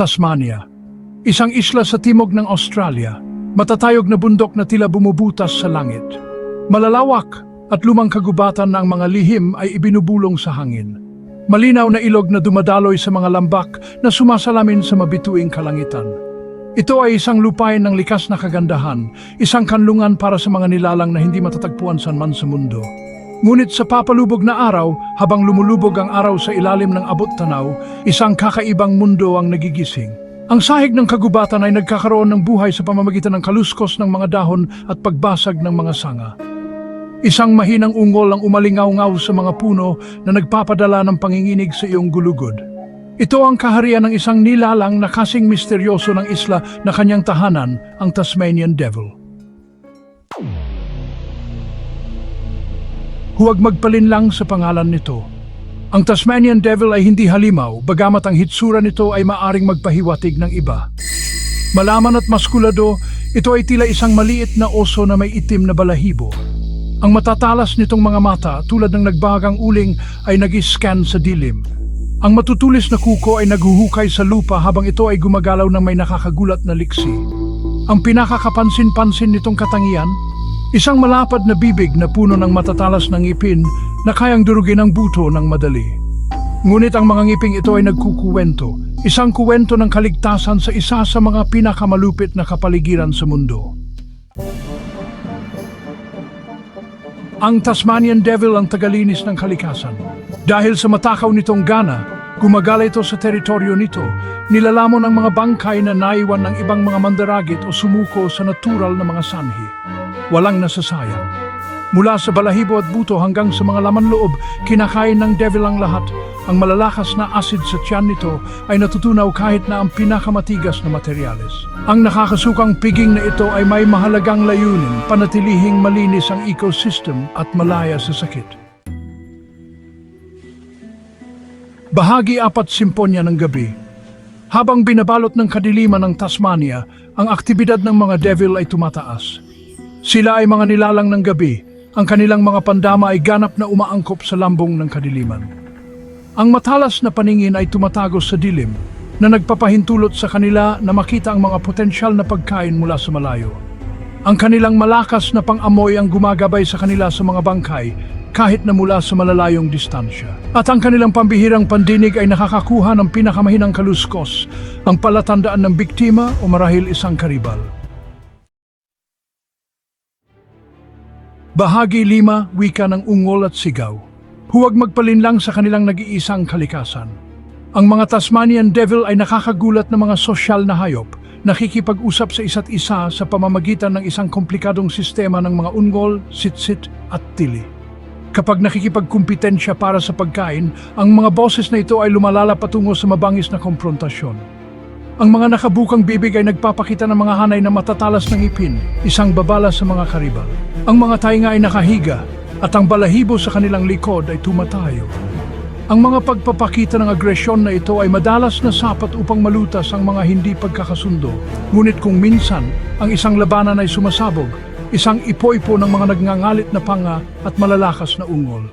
Tasmania. Isang isla sa timog ng Australia, matatayog na bundok na tila bumubutas sa langit. Malalawak at lumang kagubatan na ang mga lihim ay ibinubulong sa hangin. Malinaw na ilog na dumadaloy sa mga lambak na sumasalamin sa mabituing kalangitan. Ito ay isang lupain ng likas na kagandahan, isang kanlungan para sa mga nilalang na hindi matatagpuan saan man sa mundo. Ngunit sa papalubog na araw, habang lumulubog ang araw sa ilalim ng abot tanaw, isang kakaibang mundo ang nagigising. Ang sahig ng kagubatan ay nagkakaroon ng buhay sa pamamagitan ng kaluskos ng mga dahon at pagbasag ng mga sanga. Isang mahinang ungol ang umalingaw-ngaw sa mga puno na nagpapadala ng panginginig sa iyong gulugod. Ito ang kaharian ng isang nilalang na kasing misteryoso ng isla na kanyang tahanan, ang Tasmanian Devil. Huwag magpalinlang sa pangalan nito. Ang Tasmanian Devil ay hindi halimaw, bagamat ang hitsura nito ay maaring magpahiwatig ng iba. Malaman at maskulado, ito ay tila isang maliit na oso na may itim na balahibo. Ang matatalas nitong mga mata tulad ng nagbagang uling ay nag-scan sa dilim. Ang matutulis na kuko ay naghuhukay sa lupa habang ito ay gumagalaw ng may nakakagulat na liksi. Ang pinakakapansin-pansin nitong katangian, isang malapad na bibig na puno ng matatalas ng ngipin na kayang durugin ang buto ng madali. Ngunit ang mga ngiping ito ay nagkukuwento, isang kuwento ng kaligtasan sa isa sa mga pinakamalupit na kapaligiran sa mundo. Ang Tasmanian Devil ang tagalinis ng kalikasan. Dahil sa matakaw nitong gana, gumagala ito sa teritoryo nito, nilalamon ang mga bangkay na naiwan ng ibang mga mandaragit o sumuko sa natural na mga sanhi. Walang nasasayang. Mula sa balahibo at buto hanggang sa mga laman loob, kinakain ng devil ang lahat. Ang malalakas na acid sa tiyan nito ay natutunaw kahit na ang pinakamatigas na materyales. Ang nakakasukang piging na ito ay may mahalagang layunin, panatilihing malinis ang ecosystem at malaya sa sakit. Bahagi apat simponya ng gabi. Habang binabalot ng kadiliman ng Tasmania, ang aktibidad ng mga devil ay tumataas. Sila ay mga nilalang ng gabi, ang kanilang mga pandama ay ganap na umaangkop sa lambong ng kadiliman. Ang matalas na paningin ay tumatagos sa dilim na nagpapahintulot sa kanila na makita ang mga potensyal na pagkain mula sa malayo. Ang kanilang malakas na pang-amoy ang gumagabay sa kanila sa mga bangkay kahit na mula sa malalayong distansya. At ang kanilang pambihirang pandinig ay nakakakuha ng pinakamahinang kaluskos, ang palatandaan ng biktima o marahil isang karibal. Bahagi lima, wika ng ungol at sigaw. Huwag magpalinlang sa kanilang nag-iisang kalikasan. Ang mga Tasmanian Devil ay nakakagulat na mga sosyal na hayop, nakikipag-usap sa isa't isa sa pamamagitan ng isang komplikadong sistema ng mga ungol, sitsit at tili. Kapag nakikipagkumpitensya para sa pagkain, ang mga boses na ito ay lumalala patungo sa mabangis na konfrontasyon. Ang mga nakabukang bibig ay nagpapakita ng mga hanay na matatalas ng ipin, isang babala sa mga karibal. Ang mga tainga ay nakahiga at ang balahibo sa kanilang likod ay tumatayo. Ang mga pagpapakita ng agresyon na ito ay madalas na sapat upang malutas ang mga hindi pagkakasundo. Ngunit kung minsan, ang isang labanan ay sumasabog, isang ipo-ipo ng mga nagngangalit na panga at malalakas na ungol.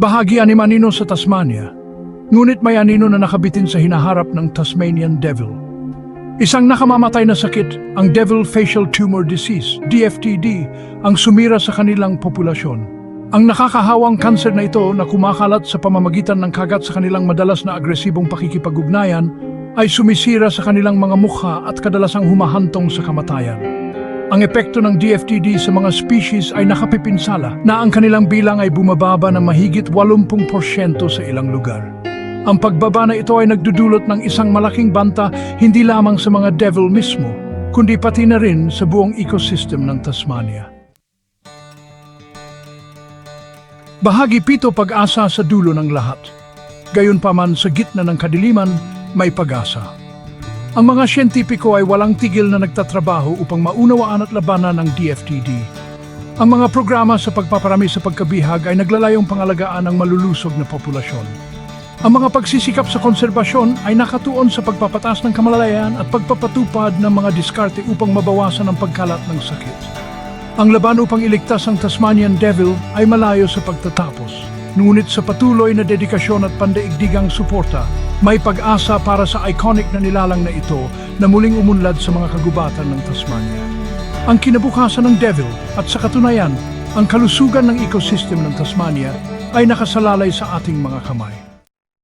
Bahagi ni Manino sa Tasmania, ngunit may anino na nakabitin sa hinaharap ng Tasmanian Devil. Isang nakamamatay na sakit, ang Devil Facial Tumor Disease, DFTD, ang sumira sa kanilang populasyon. Ang nakakahawang kanser na ito na kumakalat sa pamamagitan ng kagat sa kanilang madalas na agresibong pakikipag-ugnayan ay sumisira sa kanilang mga mukha at kadalasang humahantong sa kamatayan. Ang epekto ng DFTD sa mga species ay nakapipinsala na ang kanilang bilang ay bumababa ng mahigit 80% sa ilang lugar. Ang pagbaba na ito ay nagdudulot ng isang malaking banta hindi lamang sa mga devil mismo, kundi pati na rin sa buong ecosystem ng Tasmania. Bahagi pito pag-asa sa dulo ng lahat. Gayunpaman sa gitna ng kadiliman, may pag-asa. Ang mga siyentipiko ay walang tigil na nagtatrabaho upang maunawaan at labanan ang DFTD. Ang mga programa sa pagpaparami sa pagkabihag ay naglalayong pangalagaan ng malulusog na populasyon. Ang mga pagsisikap sa konserbasyon ay nakatuon sa pagpapataas ng kamalalayan at pagpapatupad ng mga diskarte upang mabawasan ang pagkalat ng sakit. Ang laban upang iligtas ang Tasmanian Devil ay malayo sa pagtatapos. Ngunit sa patuloy na dedikasyon at pandaigdigang suporta, may pag-asa para sa iconic na nilalang na ito na muling umunlad sa mga kagubatan ng Tasmania. Ang kinabukasan ng Devil at sa katunayan, ang kalusugan ng ecosystem ng Tasmania ay nakasalalay sa ating mga kamay.